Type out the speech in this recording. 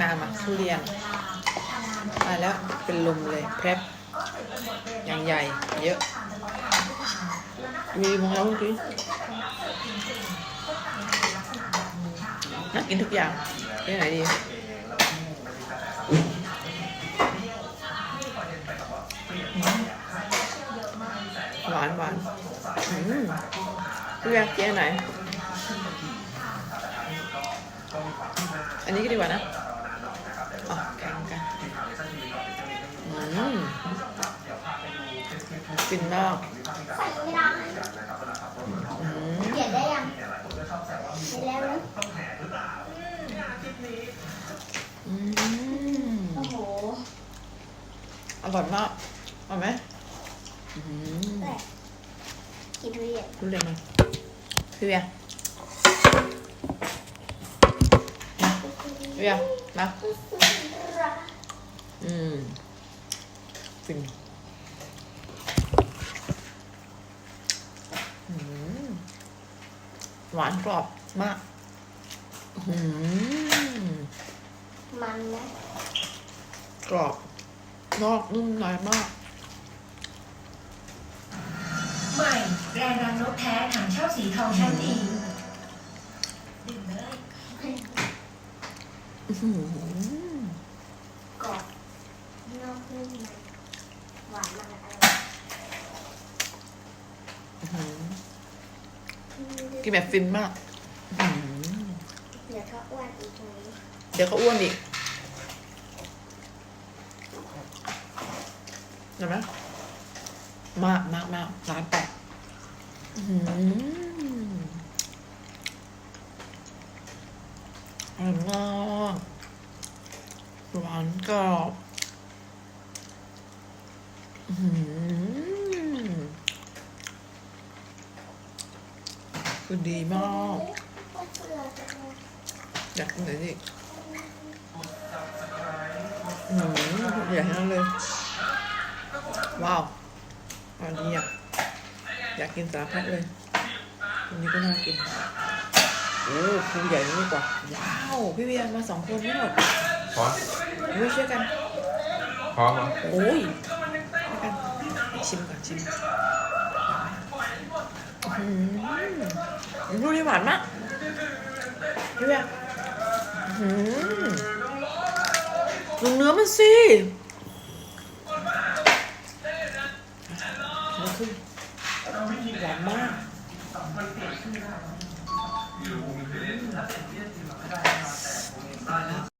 มามาทุเรียนมาแล้วเป็นลมเลยแพรบอย่างใหญ่ เยอะ มีมองแล้วเมื่อกี้น่ากินทุกอย่างที่ไหนดีหวานหวานอืมพี่แวกเจ๊ไหน อันนี้ก็ดีกว่านะ ฟินมากใส่ไม่ได้เปลี่ยนได้ยังเปลี่ยนแล้วนะอืมโอ้โห อร่อยมากเอาไหมกินทุเรียนทุเรียนมาพี่เวียพี่เวียมาอืม ฟินอืมหวานกรอบมากอืมมันนะ กรอบ นอกนุ่มในมาก ใหม่แบรนด์รังนกแท้ถังเช่าสีทองชั้นดีดื่มเลยอื้อหือกรอบ นอกนุ่มใน หวานมันอร่อยอื้อหือกินแบบฟินมากอื้อหือเดี๋ยวถ้าอ้วนอีกตรงนี้เดี๋ยวก็อ้วนอีกเห็นไหมมากมากมากร้านแปดอื้อหืออร่อยมากหวานกรอบอื้อหือ คือดีมาก อยากกินไหนดิอืมอยากให้นั่นเลย ว้าวอันนี้อยากอยากกินสารพัดเลยอันนี้ก็น่ากินโอ้คูใหญ่นี่กว่า ว้าว พี่เวียนมาสองคนไม่หมดพร้อมอุ้ยช่วยกันพร้อมเหรอโอ้ยช่วยกัน ชิมก่อนชิมดูดีหวานมากเรียกดูเนื้อมันสิหวานมาก